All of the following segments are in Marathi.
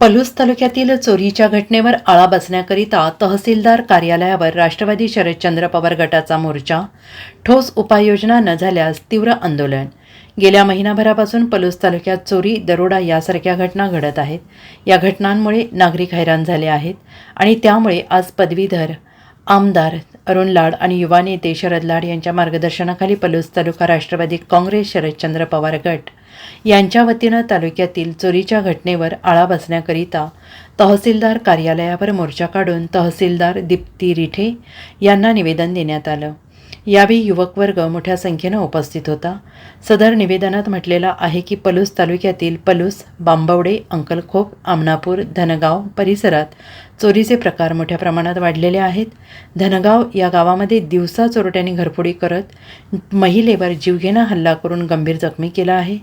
पलूस तालुक्यातील चोरीच्या घटनेवर आळा बसण्याकरिता तहसीलदार कार्यालयावर राष्ट्रवादी शरदचंद्र पवार गटाचा मोर्चा ठोस उपाययोजना न झाल्यास तीव्र आंदोलन. गेल्या महिनाभरापासून पलूस तालुक्यात चोरी दरोडा यासारख्या घटना घडत आहेत. या घटनांमुळे नागरिक हैराण झाले आहेत आणि त्यामुळे आज पदवीधर आमदार अरुण लाड आणि युवा नेते शरद लाड यांच्या मार्गदर्शनाखाली पलूस तालुका राष्ट्रवादी काँग्रेस शरदचंद्र पवार गट यांच्या वतीनं तालुक्यातील चोरीच्या घटनेवर आळा बसण्याकरिता तहसीलदार कार्यालयावर मोर्चा काढून तहसीलदार दीप्ती रिठे यांना निवेदन देण्यात आलं. यावेळी युवक वर्ग मोठ्या संख्येनं उपस्थित होता. सदर निवेदनात म्हटलेलं आहे की पलूस तालुक्यातील पलूस बांबवडे अंकलखोप आमनापूर धनगाव परिसरात चोरीचे प्रकार मोठ्या प्रमाणात वाढलेले आहेत. धनगाव या गावामध्ये दिवसा चोरट्यांनी घरफोडी करत महिलेवर जीवघेणा हल्ला करून गंभीर जखमी केला आहे.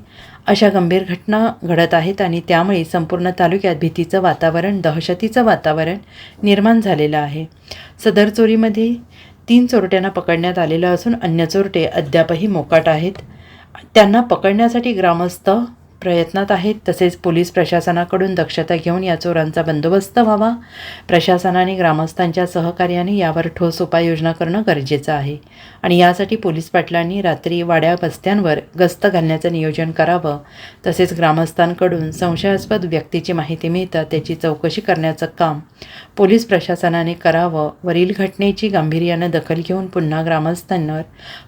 अशा गंभीर घटना घडत आहेत आणि त्यामुळे संपूर्ण तालुक्यात भीतीचं वातावरण दहशतीचं वातावरण निर्माण झालेलं आहे. सदर चोरीमध्ये तीन चोरट्यांना पकडण्यात आलेलं असून अन्य चोरटे अद्यापही मोकाट आहेत. त्यांना पकडण्यासाठी ग्रामस्थ प्रयत्नात आहेत तसेच पोलीस प्रशासनाकडून दक्षता घेऊन या चोरांचा बंदोबस्त व्हावा. प्रशासनाने ग्रामस्थांच्या सहकार्याने यावर ठोस उपाययोजना करणं गरजेचं आहे. आणि यासाठी पोलीस पाटलांनी रात्री वाड्या बस्त्यांवर गस्त घालण्याचं नियोजन करावं. तसेच ग्रामस्थांकडून संशयास्पद व्यक्तीची माहिती मिळतात त्याची चौकशी करण्याचं काम पोलीस प्रशासनाने करावं. वरील घटनेची गांभीर्यानं दखल घेऊन पुन्हा ग्रामस्थांवर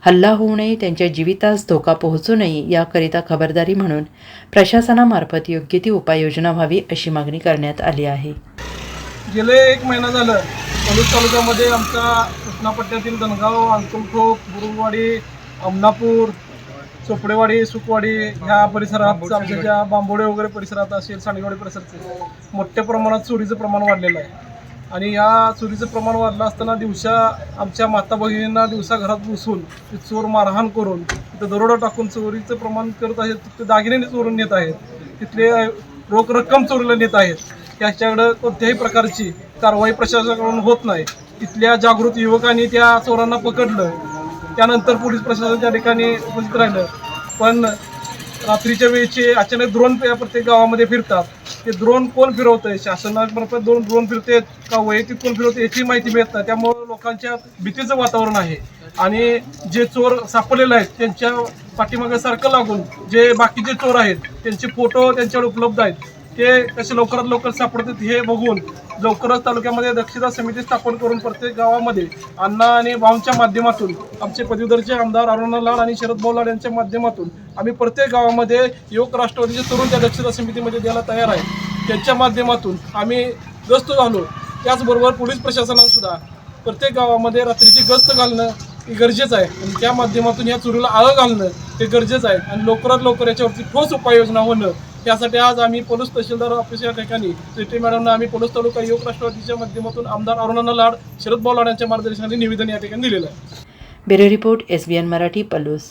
हल्ला होऊ नये त्यांच्या जीवितास धोका पोहोचू नये याकरिता खबरदारी म्हणून प्रशासनामार्फत योग्य ती उपाययोजना व्हावी अशी मागणी करण्यात आली आहे. गेले एक महिना झालं पलूस तालुक्यामध्ये आमच्या कृष्णापट्ट्यातील धनगाव अंकुलखोप गुरुवाडी अमनापूर चोपडेवाडी सुकवाडी ह्या परिसरात आमच्या ज्या बांबोडे वगैरे परिसरात असेल सांडगेवाडी परिसरात मोठ्या प्रमाणात चोरीचं प्रमाण वाढलेलं आहे. आणि या चोरीचं प्रमाण वाढलं असताना दिवसा आमच्या माता भगिनींना दिवसा घरात घुसून चोर मारहाण करून तिथं दरोडा टाकून चोरीचं प्रमाण करत आहेत. तिथे दागिने चोरून नेत आहेत. तिथले रोख रक्कम चोरीला नेत आहेत. याच्याकडं कोणत्याही प्रकारची कारवाई प्रशासनाकडून होत नाही. तिथल्या जागृत युवकांनी त्या चोरांना पकडलं. त्यानंतर पोलीस प्रशासन त्या ठिकाणी उपस्थित राहिलं. पण रात्रीच्या वेळेचे अचानक द्रोण प्रत्येक गावामध्ये फिरतात. ते ड्रोन कोण फिरवतंय? शासनामार्फत दोन ड्रोन फिरते का वैयक्तिक कोण फिरवते याची माहिती मिळत नाही त्यामुळे लोकांच्या भीतीचं वातावरण आहे. आणि जे चोर सापडलेले आहेत त्यांच्या पाठीमागे सारखं लागून जे बाकीचे चोर आहेत त्यांचे फोटो त्यांच्याकडे उपलब्ध आहेत. ते कसे लवकरात लवकर सापडतात हे बघून लवकरच तालुक्यामध्ये दक्षता समिती स्थापन करून प्रत्येक गावामध्ये अण्णा आणि भाऊंच्या माध्यमातून आमचे पदवीधरचे आमदार अरुणा लाड आणि शरद भाऊ लाड यांच्या माध्यमातून आम्ही प्रत्येक गावामध्ये युवक राष्ट्रवादीचे तरुण त्या दक्षता समितीमध्ये द्यायला तयार आहे. त्यांच्या माध्यमातून आम्ही गस्त झालो. त्याचबरोबर पोलीस प्रशासनासुद्धा प्रत्येक गावामध्ये रात्रीची गस्त घालणं हे गरजेचं आहे. आणि त्या माध्यमातून या चोरीला आळं घालणं हे गरजेचं आहे. आणि लवकरात लवकर याच्यावरती ठोस उपाययोजना होणं त्यासाठी आज आम्ही पोलीस तहसीलदार ऑफिस या ठिकाणी सिटी मॅडमना आम्ही पोलीस तालुका युवक राष्ट्रवादीच्या माध्यमातून आमदार अरुणाना लाड शरद भाऊ यांच्या मार्गदर्शनाने निवेदन या ठिकाणी दिलेलं आहे. Bureau report S B N Marathi Palus.